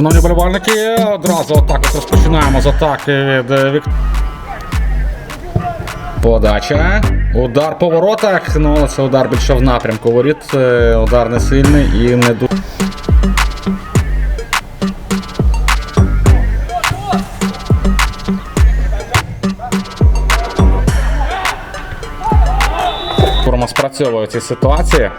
Шановні болівальники, одразу отак от розпочинаємо з атаки від е, Подача. Удар по воротах. Ну, це удар більше в напрямку воріт. Е, Удар не сильний і не дуже. Форма спрацьовує в цій ситуації.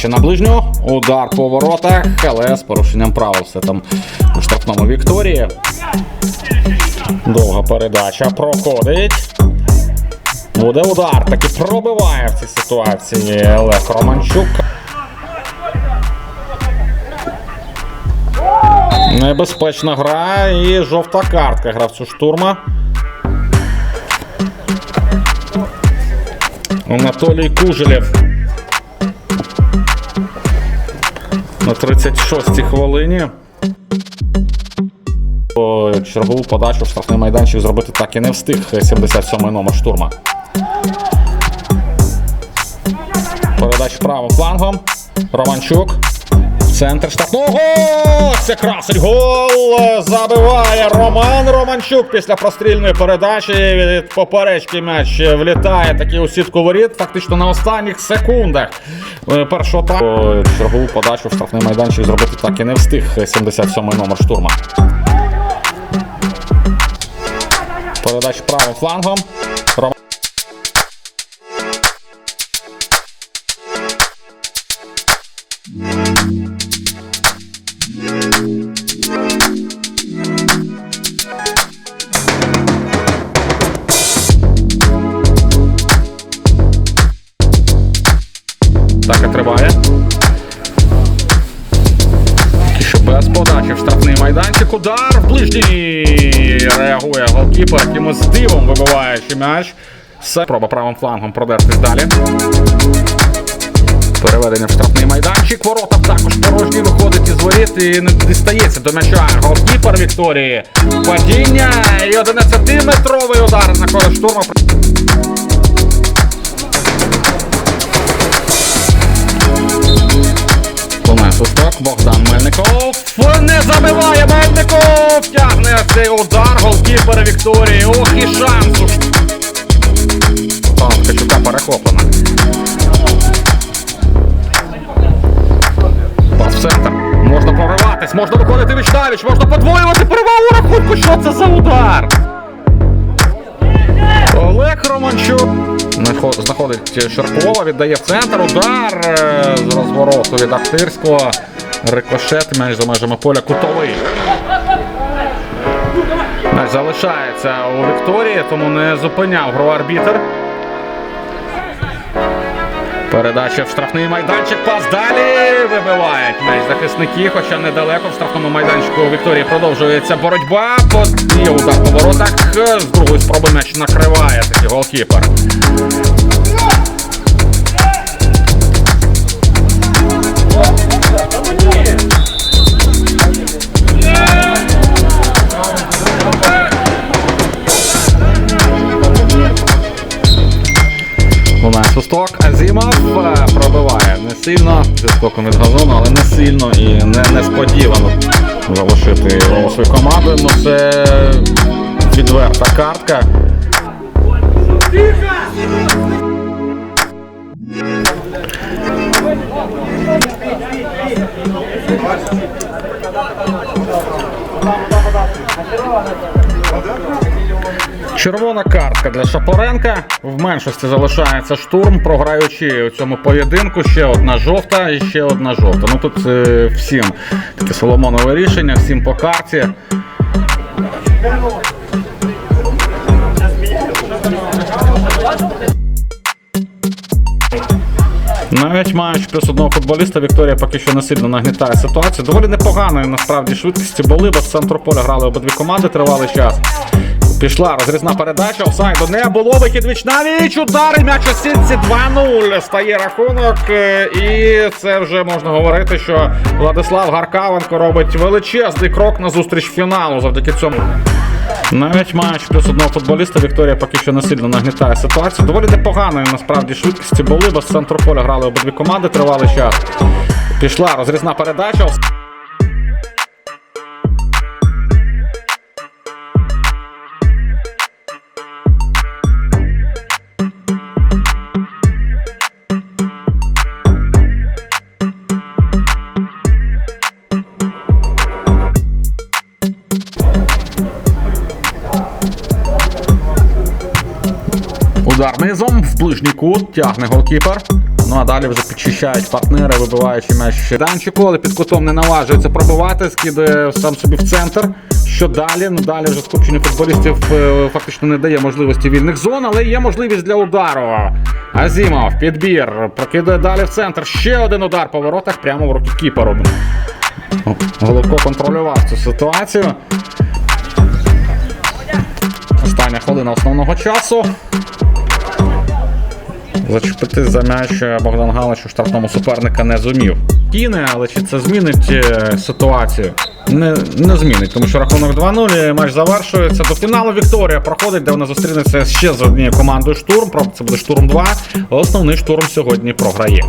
Подача на ближню, удар по воротах, але з порушенням правил все там у штрафному Вікторії. Довга передача проходить. Буде удар, таки пробиває в цій ситуації Олег Романчук. Небезпечна гра і жовта картка гравцю штурма. Анатолій Кужелєв. На 36-й хвилині. Чергову подачу в штрафний майданчик зробити так і не встиг 77-й номер штурма. Передач правим флангом. Романчук. Центр штрафного. Це красить гол. Забиває Роман Романчук після прострільної передачі. Від поперечки м'яч влітає таки у сітку воріт. Фактично на останніх секундах е, першого тайму. Чергову подачу в штрафний майданчик зробити так і не встиг 77-й номер штурма. Передача правим флангом. Так і триває. Що без подачі в штрафний майданчик. Удар в ближній. Реагує голкіпер, якимось дивом вибиваючи м'яч. Все. Проба правим флангом продертись далі. Переведення в штрафний майданчик. Ворота також порожні виходить із воріт і не дістається до м'яча. Голкіпер Вікторії. Падіння і 11-метровий удар на користь штурма. Богдан Мельников не забиває Мельников! Тягне цей удар голкіпера Вікторії. Ох і шанс! у Ткачука перехоплена. Пас в центр. Можна прориватись, можна виходити віч навіч, можна подвоювати перевагу у рахунку. Що це за удар? Олег Романчук знаходить Шаркова, віддає в центр. Удар е, з розвороту від Ахтирського. Рикошет, м'яч за межами поля кутовий. М'яч залишається у Вікторії, тому не зупиняв гру арбітр. Передача в штрафний майданчик. Пас далі вибивають м'яч захисники, хоча недалеко в штрафному майданчику Вікторії продовжується боротьба. По- Є удар по воротах. З другої спроби м'яч накриває такий голкіпер. Свисток. Азімов е, пробиває не сильно, зі скоком від газону, але не сильно і не несподівано залишити свою команду. Ну це відверта картка. Червона картка для Шапоренка. В меншості залишається штурм, програючи у цьому поєдинку. Ще одна жовта і ще одна жовта. Ну тут е, всім таке соломонове рішення, всім по карті. Навіть маючи плюс одного футболіста, Вікторія поки що не сильно нагнітає ситуацію. Доволі непоганої насправді швидкості були, бо з центру поля грали обидві команди тривалий час. Пішла розрізна передача, офсайду не було, вихід віч удари, м'яч у сітці 2-0 стає рахунок. е, І це вже можна говорити, що Владислав Гаркавенко робить величезний крок на зустріч фіналу завдяки цьому. Навіть маючи плюс одного футболіста, Вікторія поки що не сильно нагнітає ситуацію. Доволі непоганої насправді швидкості були, без центру поля грали обидві команди тривалий час. Пішла розрізна передача. Удар низом в ближній кут, тягне голкіпер. Ну а далі вже підчищають партнери, вибиваючи м'яч Данчику, але під кутом не наважується пробивати, скидає сам собі в центр. Що далі? Ну далі вже скупчення футболістів е, фактично не дає можливості вільних зон, але є можливість для удару. Азімов, підбір, прокидає далі в центр. Ще один удар по воротах прямо в руки кіперу. Головко контролював цю ситуацію. Остання хвилина основного часу. Зачепити за м'яч Богдан Галич у штрафному суперника не зумів. Кіне, але чи це змінить е, ситуацію? Не, не змінить, тому що рахунок 2-0, матч завершується. До фіналу Вікторія проходить, де вона зустрінеться ще з однією командою штурм. Правда, це буде штурм 2. Основний штурм сьогодні програє.